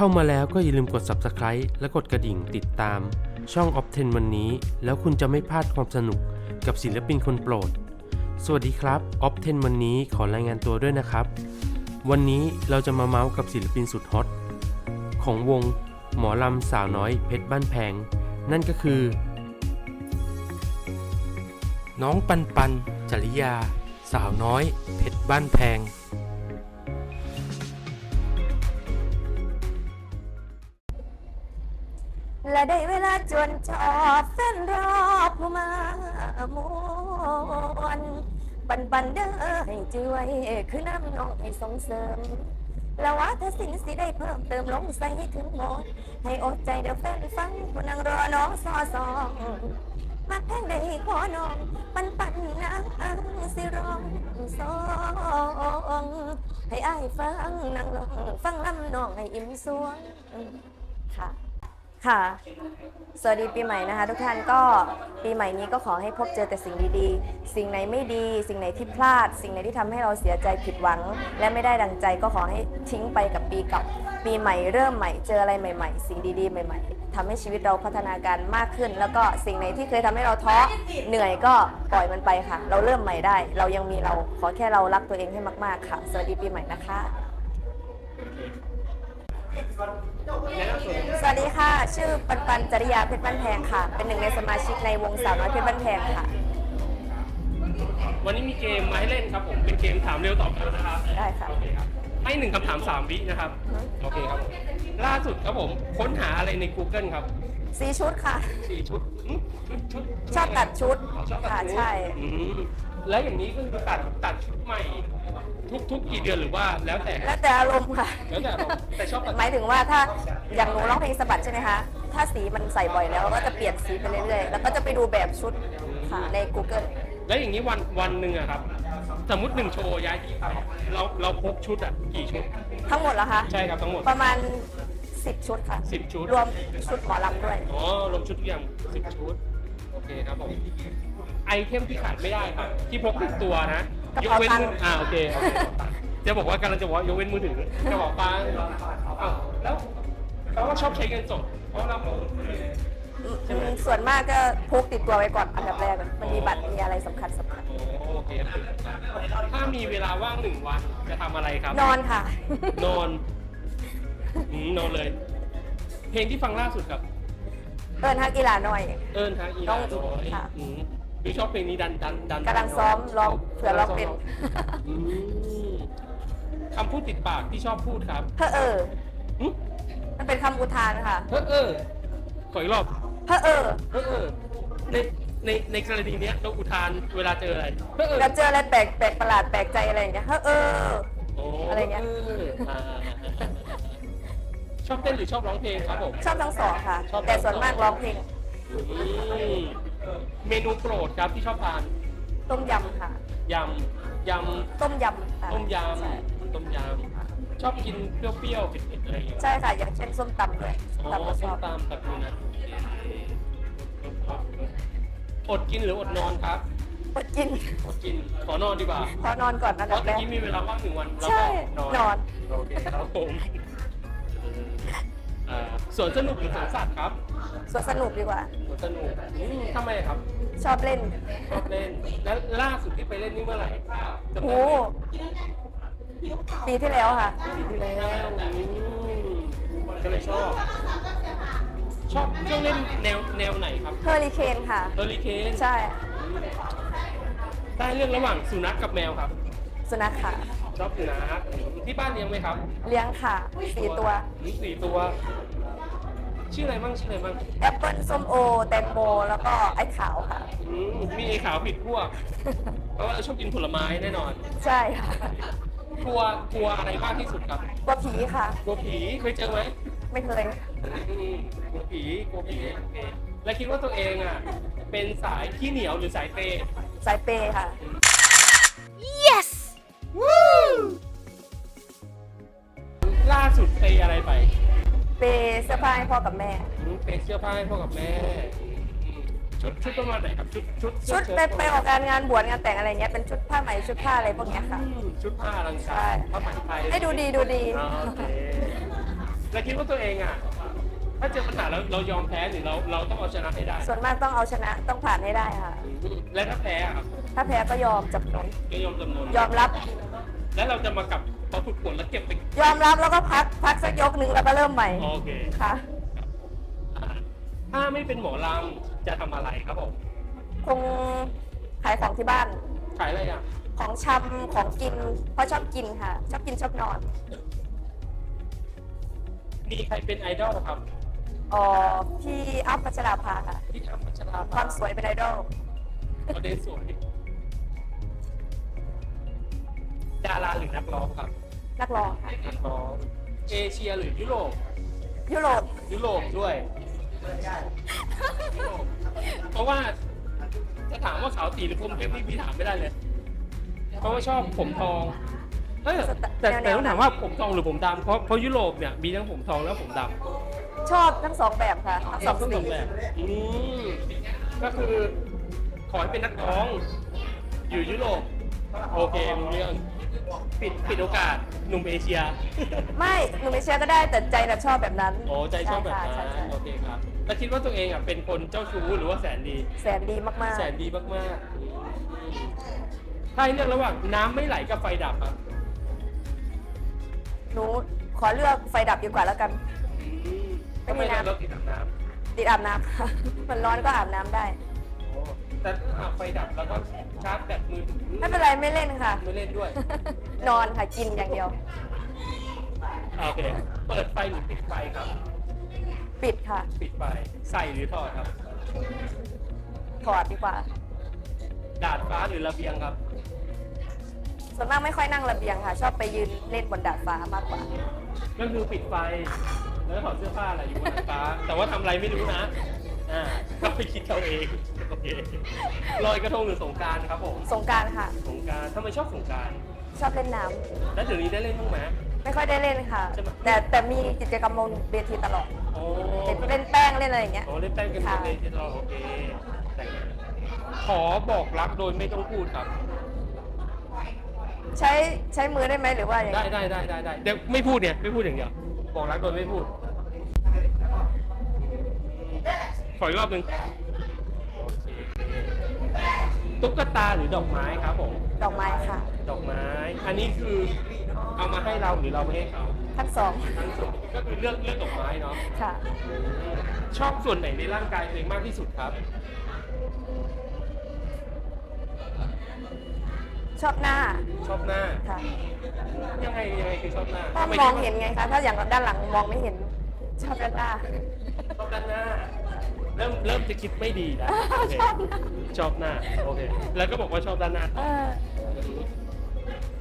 เข้ามาแล้วก็อย่าลืมกด Subscribe และกดกระดิ่งติดตาม ช่อง o p 10วันนี้ แล้วคุณจะไม่พลาดความสนุกกับศิลปินคนโปรด สวัสดีครับ o p 10วันนี้ขอรายงานตัวด้วยนะครับ วันนี้เราจะมาเมาส์กับศิลปินสุดฮอตของวงหมอลำสาวน้อยเพชรบ้านแพง นั่นก็คือ น้องปันปันจริยา สาวน้อยเพชรบ้านแพง จวนจอบเส้นรอบมามวนปันปันเด้อให้จื้อไว้คือน้ำน้องให้ส่งเสริมแล้วว่าถ้าสิ่งสิได้เพิ่มเติมลงใส่ให้ถึงหมดให้อดใจเดี๋ยวแฟนฟังผู้นั่งรอน้องซอสองมาแพงได้ขอน้องปันปันนะสิร้องสองให้อ้ายฟังนั่งลองฟังลำน้องให้อิ่มสวงค่ะ ค่ะ สวัสดีปีใหม่นะคะ ทุกท่านก็ปีใหม่นี้ก็ขอให้พบเจอแต่สิ่งดีๆ สิ่งไหนไม่ดี สิ่งไหนที่พลาด สิ่งไหนที่ทำให้เราเสียใจผิดหวัง และไม่ได้ดังใจก็ขอให้ทิ้งไปกับปีเก่าปีใหม่เริ่มใหม่เจออะไรใหม่ ๆ สิ่งดีๆ ใหม่ๆทำให้ชีวิตเราพัฒนาการมากขึ้น แล้วก็สิ่งไหนที่เคยทำให้เราท้อเหนื่อยก็ปล่อยมันไปค่ะ เราเริ่มใหม่ได้ เรายังมีเราขอแค่เรารักตัวเองให้มากๆค่ะ สวัสดีปีใหม่นะคะ สวัสดีค่ะ ชื่อปันปันจริยาเพชรบ้านแพงค่ะ เป็นหนึ่งในสมาชิกในวงสาวน้อยเพชรบ้านแพงค่ะ วันนี้มีเกมมาให้เล่นครับผม เป็นเกมถามเร็วตอบเร็วนะครับได้ค่ะ โอเคครับ ให้หนึ่งคำถามสามวินะครับ โอเคครับผมล่าสุดครับผม ค้นหาอะไรใน Google ครับสีชุดค่ะ สี่ชุดอืมชุดชุดชอบตัดชุดอ๋อชอบตัดค่ะชุดใช่ อืม แล้วอย่างนี้ก็คือตัดตัดชุดใหม่ ทุกทุกกี่เดือนหรือว่าแล้วแต่ แล้วแต่อารมณ์ค่ะแล้วแต่อารมณ์แต่ชอบตัด หมายถึงว่าถ้าอย่างหนูร้องเพลงสะบัดใช่ไหมคะ ถ้าสีมันใส่บ่อยแล้วเราก็จะเปลี่ยนสีไปเรื่อยๆ แล้วก็จะไปดูแบบชุดค่ะใน Google แล้วอย่างนี้วันวันหนึ่งอะครับ สมมติหนึ่งโชว์ย้ายที่ไปเราเราพกชุดอะกี่ชุด ทั้งหมดเหรอคะใช่ครับทั้งหมดประมาณ 10 ชุดค่ะสิบชุด รวมชุดหมอลำด้วย อ๋อรวมชุดทุกอย่างสิบชุด โอเคครับผม ไอเทมที่ขาดไม่ได้ครับ ที่พกติดตัวนะกระยกเป๋าเว้นตังค์ มืออ่าโอเคโอเคจะบอกว่ากำลังจะบอกว่ายกเว้นมือถือกระเป๋าตังค์อ้าวแล้วเราก็ชอบใช้เงินสดเพราะเรา อืมส่วนมากก็พกติดตัวไว้ก่อนอันดับแรกมันมีบัตรมีอะไรสำคัญสำคัญ โอเคครับถ้ามีเวลาว่างหนึ่งวันจะทำอะไรครับ นอนค่ะ นอนอืมนอนเลย เพลงที่ฟังล่าสุดครับ เอินฮักกีฬาหน่อย เอิญทางอีน้ลาองน้อยค่ะ อืม คือชอบเพลงนี้ดันดันดันกำลังซ้อมร้องเผื่อร้องเป็นอืมคำพูดติดปากที่ชอบพูดครับเพอเออหึมันเป็นคำอุทานค่ะเออเออขออีกรอบเพอเออเออเออในในในกรณีเนี้ยเราอุทานเวลาเจออะไรเออเออเราเจออะไรแปลกแปลกประหลาดแปลกใจอะไรอย่างเงี้ยเพอเออ โอะไรเงี้ยอ่าชอบเต้นหรือชอบร้องเพลงครับผม ชอบทั้งสองค่ะ ชอบทั้งสอง แต่ส่วนมากร้องเพลง อืม เมนูโปรดครับที่ชอบทานต้มยำค่ะ ยำยำต้มยำค่ะต้มยใช่ำต้มยำชอบกินเปรี้ยวๆเผ็ดๆอะไรอย่างเงี้ยใช่ค่ะ อย่างเช่นส้มตำด้วยอ๋อตำก็ชส้อมบตำแบบนี้นะอดกินหรืออดนอนครับ อดกิน อดกินขอนอนดีกว่า ขอนอนก่อนอันเพดัราะบแรเมื่อก กี้มีเวลาว่างหนึ่งวันเราใช่ก็นอนนอน โอเคครับผมอ่า สวนสนุกหรือสวนสัตว์ครับสวนสนุกดีกว่า สวนสนุกอืมทำไมครับชอบเล่นชอบเล่นแล้วล่าสุดที่ไปเล่นนี่เมื่อไหร่จำโอ้ได้ไหมปีที่แล้วค่ะ ปีที่แล้วอืมก็เลยชอบ ชอบเครื่องเล่นแนวแนวไหนครับเฮอริเคนค่ะ เฮอริเคนใช่ ได้เรื่องระหว่างสุนัขกับแมวครับ สุนัขค่ะ ชอบสุนัขที่บ้านเลี้ยงไหมครับ เลี้ยงค่ะสี่ตัวอืมสี่ตัว ชื่ออะไรบ้างชื่ออะไรบ้างแอปเปิลส้มโอแตงโมแล้วก็ไอ้ขาวค่ะ อืมมีไอ้ขาวผิดพวกเพราะว่าชอบกินผลไม้แน่นอนใช่ค่ะกลัวกลัวอะไรมากที่สุดครับกลัวผีค่ะ กลัวผีเคยเจอไหมไม่เคย อืมกลัวผีกลัวผีโอเคแล้วคิดว่าตัวเองอะ เป็นสายขี้เหนียวหรือสายเปย์สายเปย์ค่ะล่าสุดเปย์อะไรไป เปย์เสื้อผ้าให้พ่อกับแม่ อืมเปย์เสื้อผ้าให้พ่อกับแม่อืมชุดชุดประมาณไหนครับ ชุดชุดชุดเสื้ไปเชิ้ตไปออกงานงานบวชงานแต่งอะไรเงี้ยเป็นชุดผ้าไหมชุดผ้าอะไรพวกเนี้ยค่ะ อืมชุดผ้าอลังใช่การผ้าไหมไทยให้ดูดีดูดี อ๋อโอเคแล้วคิดว่าตัวเองอะ ถ้าเจอปัญหาแล้วเรายอมแพ้หรือเราเราต้องเอาชนะให้ได้ส่วนมากต้องเอาชนะต้องผ่านให้ได้ค่ะและถ้าแพ้อะครับถ้าแพ้ก็ยอมจับนนก็ยอมจำนนยอมรับ แล้วเราจะมากลับ พอฝึกฝนแล้วเก็บไปยอมรับแล้วก็พักพักสักยกหนึ่งแล้วก็เริ่มใหม่โอเคค่ะอ่าถ้าไม่เป็นหมอลำจะทำอะไรครับผมคงขายของที่บ้านขายอะไรอะของชำของกิน เพราะชอบกินค่ะ ชอบกินชอบนอนมีใครเป็นไอดอลครับอ๋อพี่อัพพัชราภาค่ะพี่อ้ำพัชราความสวยเป็นไอดอลประเด็นสวย ดาราหรือนักร้องครับนักร้องค่ะนักร้องเอเชียหรือยุโรปยุโรปยุโรปด้วยยุโรปเพราะว่าจะถามว่าขาวตีหรือผมเทพพี่พี่ถามไม่ได้เลย เพราะว่าชอบผมทองเอ้ยแต่แต่ต้องถามว่าผมทองหรือผมดำเพราะเพราะยุโรปเนี่ยมีทั้งผมทองแล้วผมดำชอบทั้งสองแบบค่ะทั้งสองทั้งสสีองแบบอืมก็คือขอให้เป็นนักร้อง อยู่ยุโรปโอเครู้เรื่อง ปิดปิดโอกาสหนุ่มเอเชีย ไม่หนูไม่เชื่อก็ได้แต่ใจน่ะชอบแบบนั้นโอ้ใจชอบแบบใค่ะนั้ใช่นใช่โอเคครับ แล้วคิดว่าตัวเองอะเป็นคนเจ้าชู้หรือว่าแสนดี แสนดีมากแสนดีมากๆ ถ้าให้เลือกระหว่างน้ำไม่ไหลกับไฟดับครับๆ หนูขอเลือกไฟดับดีกว่าแล้วกัน ไม่ทำไมมีน้ำเราติดอาบน้ติดอาบน้ำค่ะ มันร้อนก็อาบน้ำได้ำโอ้ แต่ถ้าไฟดับแล้วก็ชาร์จแบตมือถือไม่เป็นไรไม่เล่นค่ะ ไม่เล่นด้วย นอนค่ะกินอย่างเดียว โอเค เปิดไฟหรือปิดไฟครับ ปิดค่ะ ปิดไฟ ใส่หรือถอดครับ ถอดดีกว่า ดาดฟ้าหรือระเบียงครับ ส่วนมากไม่ค่อยนั่งระเบียงค่ะ ชอบไปยืนเล่นบนดาดฟ้ามากกว่า ก็คือปิดไฟ แล้วถอดเสื้อผ้าอะไรอยู่บนดาดฟ้า แต่ว่าทำอะไรไม่รู้นะ อ่าก็ไปคิดเอาเองโอ เคลอยกระทงหรือสงกรารครับผมสงกรารค่ะ สงกรารทำไมชอบสงกรารชอบเล่นน้ำแล้วเดี๋ยวนี้ได้เล่นบ้างไหม ไม่ค่อยได้เล่นค่ะ ใช่ไหม แต่แต่มีกิจกรรมบนเวทีตลอดโอ้เล่นเล่นแป้งเล่นอะไรอย่างเงี้ยโอ้เล่นแป้งกันหมค่ะดเลยที่เราโอเคแต่งขอบอกรักโดยไม่ต้องพูดครับ ใช้ใช้มือได้ไหมหรือว่าอย่างได้ไงได้ได้ได้ได้เดี๋ยวไม่พูดเนี่ยไม่พูดอย่างเดียวบอกรักโดยไม่พูดขออีกรอบหนึ่งโอเค ตุ๊กตาหรือดอกไม้ครับผม ดอกไม้ค่ะดอกไม้ อันนี้คือเอามาให้เราหรือเราไม่ให้เขาทั้งสองทั้งสองก็คือเลือกเลือกดอกไม้เนาะ ค่ะ ชอบส่วนไหนในร่างกายตัวเองมากที่สุดครับ ชอบหน้าชอบหน้า ค่ะยังไงยังไงคือชอบหน้าถ้ามองเห็นไงคะ ถ้าอย่างด้านหลังมองไม่เห็น ชอบด้านหน้า ชอบด้านหน้า เริ่มเริ่มจะคิดไม่ดีแล้วโอเคชอบหน้าชอบหน้าโอเคแล้วก็บอกว่าชอบด้านหน้า เออ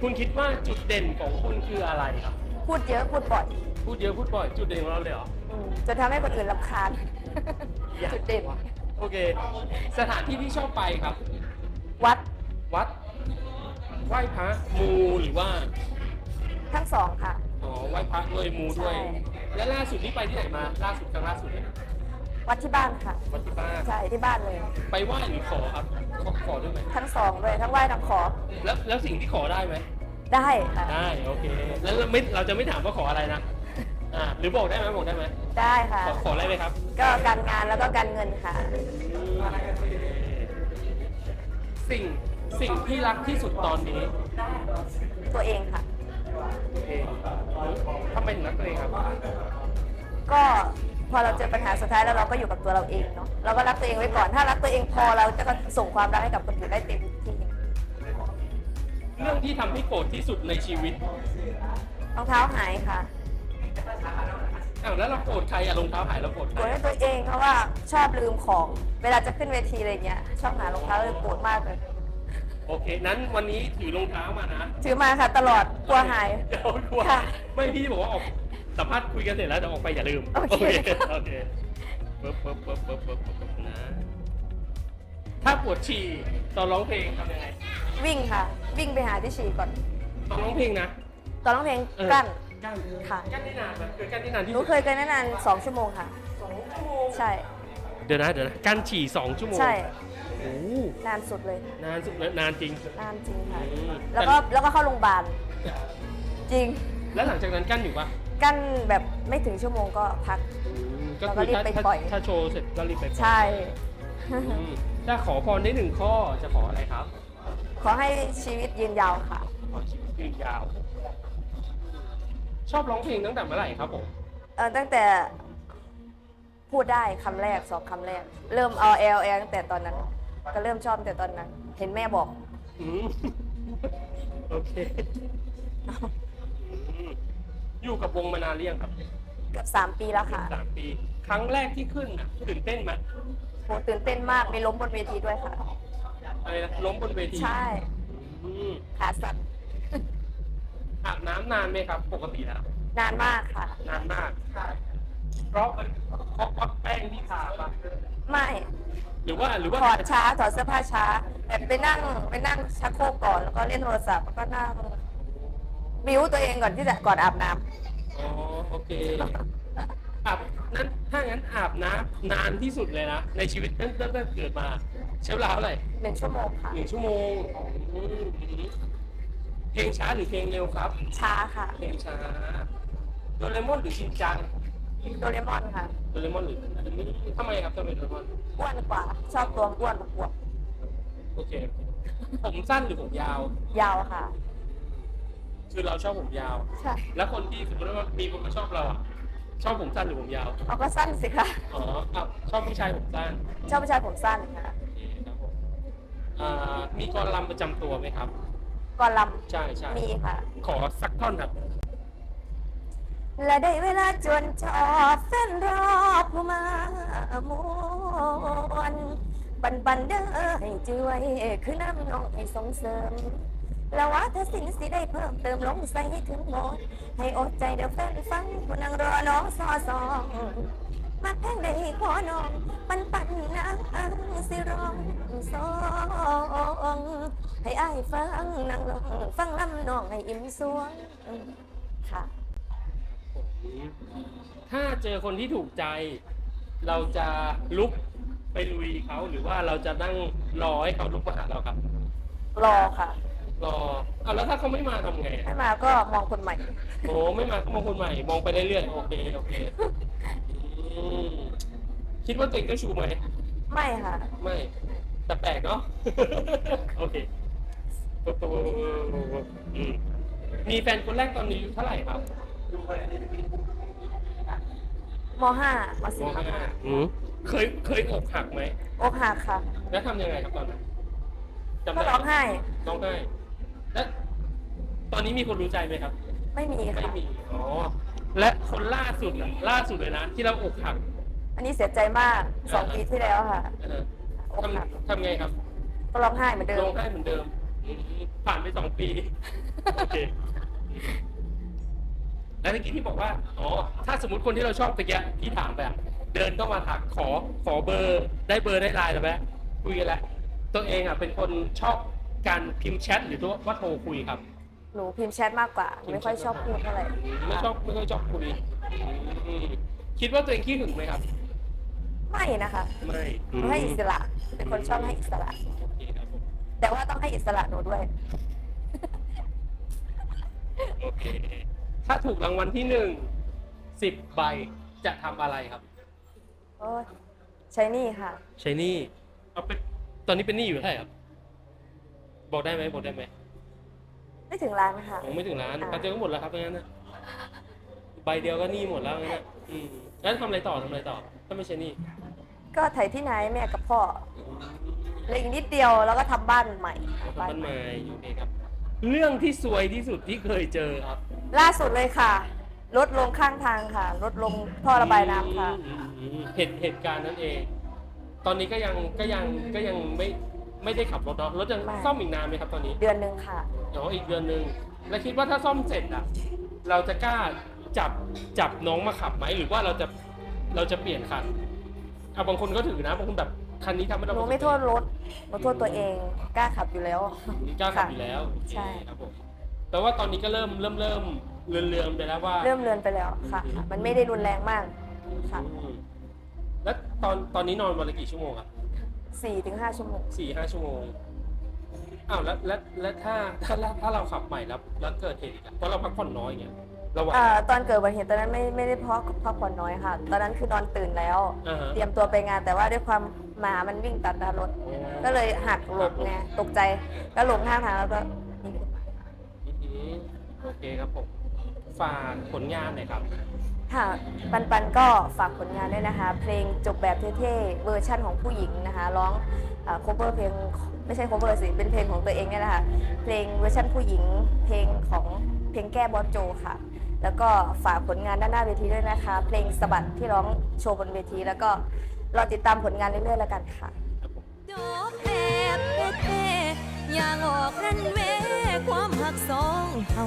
คุณคิดว่าจุดเด่นของคุณคืออะไรครับ พูดเยอะพูดบ่อยพูดเยอะพูดบ่อยจุดเด่นของเราเลยเหรอ อืมจนทำให้คนอื่นรำคาญจุดเด่นโอเค สถานที่ที่ชอบไปครับ วัดวัดไหว้พระมูหรือว่าทั้งสองค่ะ อ๋อไหว้พระด้วยมูด้วย ใช่ และล่าสุดนี่ไปที่ไหนมา ล่าสุดครั้งล่าสุดเนี่ย วัดที่บ้านค่ะ วัดที่บ้าน ใช่ที่บ้านเลย ไปไหว้หรือขอครับขอขอด้วยไหมทั้งสองเลยทั้งไหว้ทั้งขอแล้วแล้วสิ่งที่ขอได้ไหมได้ค่ะได้โอเค แล้วเราไม่เราจะไม่ถามว่าขออะไรนะอ่าหรือบอกได้ไหมบอกได้ไหมได้ค่ะ ขอขออะไรไหมครับก็การงานแล้วก็การเงินค่ะ สิ่งสิ่งที่รักที่สุดตอนนี้ตัวเองค่ะเองทำไมถึงรักตัวเองครับ ก็ พอเราเจอปัญหาสุดท้ายแล้วเราก็อยู่กับตัวเราเองเนาะเราก็รักตัวเองไว้ก่อนถ้ารักตัวเองพอเราจะก็ส่งความรักให้กับคนอื่นได้เต็มที่เรื่องที่ทำให้โกรธที่สุดในชีวิตรองเท้าหายค่ะอ้าวแล้วเราโกรธใครอะรองเท้าหายเราโกรธใคโกรรธให้ตัวเองเพราะว่าชอบลืมของ เวลาจะขึ้นเวทีอะไรเงี้ยชอบหารองเท้าเลยโกรธมากเลยโอเค นั้นวันนี้ถือรองเท้ามานะถือมาค่ะตลอดกลัวหาย เดี๋ยวกลัวค่ะ ไม่พี่บอกว่าออก สัมภาษณ์คุยกันเสร็จแล้วเดี๋ยวออกไปอย่าลืมโอเค โอเคปึ๊บปึ๊บปึ๊บปึ๊บปึ๊บปึ๊บนะถ้าปวดฉี่ตอนร้องเพลงทำยังไงวิ่งค่ะ วิ่งไปหาที่ฉี่ก่อน ตอนร้องเพลงนะตอนร้องเพลงเออกั้น กั้นค่ะ กั้นที่นานไหมคือกั้นที่นานที่หนูสุดเคยเกินได้นานสองชั่วโมงค่ะ สองชั่วโมงใช่ เดี๋ยวนะเดี๋ยวนะกั้นฉี่สองชั่วโมงใช่ โอ้นานสุดเลย นานสุดเลยนานจริง นานจริงค่ะ อืม แล้วก็แล้วก็เข้าโรงพยาบาล จริง แล้วหลังจากนั้นกั้นอยู่ปะ กั้นแบบไม่ถึงชั่วโมงก็พักอืมก็แล้วก็คือรีบถ้าไปถ้าปล่อยถ้าโชว์เสร็จก็รีบไปปล่อยใช่ อืมถ้าขอพรได้หนึ่งข้อจะขออะไรครับ ขอให้ชีวิตยืนยาวค่ะ ขอชีวิตยืนยาว ชอบร้องเพลงตั้งแต่เมื่อไหร่ครับผมเออตั้งแต่พูดได้คำแรกสองคำแรก เริ่มเอาเอลเอตั้งแต่ตอนนั้น ก็เริ่มชอบตั้งแต่ตอนนั้น เห็นแม่บอก อืมโอเคอืม อยู่กับวงมานานหรือยังครับเกือบสามปีแล้วค่ะสามปี ครั้งแรกที่ขึ้นน่ะตื่นเต้นไหมโหตื่นเต้นมากมีล้มบนเวทีด้วยค่ะ อะไรนะล้มบนเวทีใช่อืมขาสั่นอาบน้ำนานไหมครับ ปกติแล้วนานมากค่ะ นานมาก เพราะเพราะว่าแป้งที่ทาปะไม่หรือว่าหรือว่าถอดช้าถอดเสื้อผ้าช้าแบบไปนั่งไปนั่งชักโครกก่อนแล้วก็เล่นโทรศัพท์แล้วก็นั่ง บิวตัวเองก่อนที่จะก่อนอาบน้ำอ๋อโอเคอาบนั้นถ้างั้นอาบน้ำนานที่สุดเลยนะ ในชีวิตตั้งตั้งแต่เกิดมาใช้เวลาเท่าไหร่หนึ่งชั่วโมงค่ะ หนึ่งชั่วโมงอืมเพลงช้าหรือเพลงเร็วครับ ช้าค่ะเพลงช้าโดเรมอนหรือชินจังโดเรมอนค่ะโดเรมอนหรือทำไมครับทำไมโดเรมอนอ้วนกว่า ชอบตัวอ้วนกว่าโอเค ผมสั้นหรือผมยาว ยาวค่ะ คือเราชอบผมยาว ใช่แล้วคนที่สมมติว่ามีคนมาชอบเราอะชอบผมสั้นหรือผมยาวเขาก็สั้นสิค่ะอ๋ออะชอบผู้ชายผมสั้นชอบผู้ชายผมสั้นค่ะโอเคครับผมอ่ามีกรลำประจำตัวไหมครับก่อนลใช่ใช่ำมีค่ะ ขอสักท่อนครับและได้เวลาจวนจอดเส้นรอบผู้มามวนบันบันเด้อให้จื้อไว้คือน้ำน้องให้ส่งเสริมแล้วว่าถ้าสิ่งสิได้เพิ่มเติมลงใส่ให้ถึงหมดให้อดใจเดี๋ยวแฟนฟังผู้นั่งรอน้องซอสองมาแพงได้ขอน้องปันปันนางสิร้องสองให้อ้ายฟังนั่งลองฟังลำน้องให้อิ่มสวงค่ะถ้าเจอคนที่ถูกใจ เราจะลุกไปลุยเขาหรือว่าเราจะนั่งรอให้เขาลุกมาหาเราครับ รอค่ะ รอเอาแล้วถ้าเขาไม่มาทำไงให้มาก็มองคนใหม่ โอ้ไม่มาก็มองคนใหม่ มองไปเรื่อยๆโอเคโอเคอืมคิดว่าตัวเองเจ้าชู้ไหมไม่ค่ะ ไม่แต่แปลกเนาะ โอเคอืมมีแฟนคนแรกตอนนี้อายุเท่าไหร่ครับมห้ามมสี่ห้าอืมเคยเคยอกหักไหมอกหักค่ะ แล้วทำยังไงครับตอนนั้นจำก็ได้ร้องไห้ ร้องไห้ แล้วตอนนี้มีคนรู้ใจไหมครับ ไม่มีไม่ค่ะ มี อ๋อ และคนล่าสุดน่ะล่าสุดเลยนะที่เราอกหักอันนี้เสียใจมากสองปีที่แล้วค่ะ เอออกหัก ทำทำไงครับก็ร้องไห้เหมือนเดิร้อมงไห้เหมือนเดิมอืมผ่านไปสองปี โอเค แล้วเมื่อกี้ที่บอกว่า อ๋อ ถ้าสมมติคนที่เราชอบตะเกียที่ถามไปอะเดินเข้ามาถักขอขอเบอร์ ได้เบอร์ได้ไลน์แล้วไหมคุยกันแล้วตัวเองอะเป็นคนชอบ การพิมพ์แชทหรือตัวว่าโทรคุยครับ หนูพิมพ์แชทมากกว่า ไม่ค่อยชอบพูดเท่าไหร่ไม่ชอบไม่ค่อยชอบคุยอืมคิดว่าตัวเองขี้หึงไหมครับ ไม่นะคะไม่หนูให้อิสระ เป็นคนชอบให้อิสระ โอเคครับผมแต่ว่าต้องให้อิสระหนูด้วย โอเค ถ้าถูกรางวัลที่หนึ่งสิบใบจะทำอะไรครับ โอ้ยใช้หนี่ค่ะ ใช้หนี่เอาเป็นตอนนี้เป็นหนี้อยู่เท่าไหร่ครับ บอกได้ไหมบอกได้ไหมไม่ถึงล้านค่ะ ผมไม่ถึงล้านอ่า ปัจจัยก็หมดแล้วครับงั้นนะใบเดียวก็หนี้หมดแล้วงั้นนะอืมแล้วทำอะไรต่อทำอะไรต่อ ถ้าไม่ใช่หนี้ก็ไถที่ไหนแม่กับพ่อเหลืออีกนิดเดียวแล้วก็ทำบ้านใหม่บ้านไม้โอเคครับ เรื่องที่ซวยที่สุดที่เคยเจอครับล่าสุดเลยค่ะรถลงข้างทางค่ะรถลงท่อระบายน้ำค่ะ อืมอืมเหตุเหตุการณ์นั้นเอง ตอนนี้ก็ยังก็ยังก็ยังไม่ ไม่ได้ขับรถเนาะรถยังไม่ ซ่อมอีกนานไหมครับตอนนี้เดือนหนึ่งค่ะ เดี๋ยวอีกเดือนหนึ่งแล้วคิดว่าถ้าซ่อมเสร็จอะเราจะกล้าจับจับน้องมาขับไหมหรือว่าเราจะเราจะเปลี่ยนคันเอาบางคนก็ถือนะบางคนแบบคันนี้ทำไม่ได้หนูไม่โทษรถหนูโทษตัวเองกล้าขับอยู่แล้วกล้าขับอยู่แล้วใช่โอเคครับผมแต่ว่าตอนนี้ก็เริ่มเริ่มเริ่มเรือนเรือนๆไปแล้วว่า เริ่มเลือนไปแล้วค่ะ มันไม่ได้รุนแรงมาก ค่ะ อืมแล้วตอนตอนนี้นอนวันละกี่ชั่วโมงครับ สี่ถึงห้าชั่วโมงสี่ห้าชั่วโมงอ้าวแล้วแล้วแล้วถ้าถ้าถ้าเราขับใหม่แล้วแล้วเกิดเหตุอีกอะเพราะเราพักผ่อนน้อยไงระหว่างเอ่อตอนเกิดอุบัติเหตุตอนนั้นไม่ไม่ได้เพราะพักผ่อนน้อยค่ะ ตอนนั้นคือนอนตื่นแล้ว อ่าฮะ เตรียมตัวไปงานแต่ว่าด้วยความหมามันวิ่งตัดหน้ารถ ก็เลยหักหลบไงตกใจก็หลบข้างทางแล้วก็หนีขึ้นมา อืมโอเคครับผมฝากผลงานหน่อยครับ ค่ะปันปันก็ฝากผลงานด้วยนะคะ เพลงจบแบบเท่ๆเวอร์ชั่นของผู้หญิงนะคะร้องโคเวอร์เพลงไม่ใช่ cover สิเป็นเพลงของตัวเองเนี่ยแหละค่ะเพลงเวอร์ชั่นผู้หญิง เพลงของเพลงแก้บอสโจค่ะ แล้วก็ฝากผลงานด้านหน้าเวทีด้วยนะคะ เพลงสะบัดที่ร้องโชว์บนเวที แล้วก็รอติดตามผลงานเรื่อยๆแล้วกันค่ะจบแบบเท่ๆอย่างออกรันเวความหักสองเฮา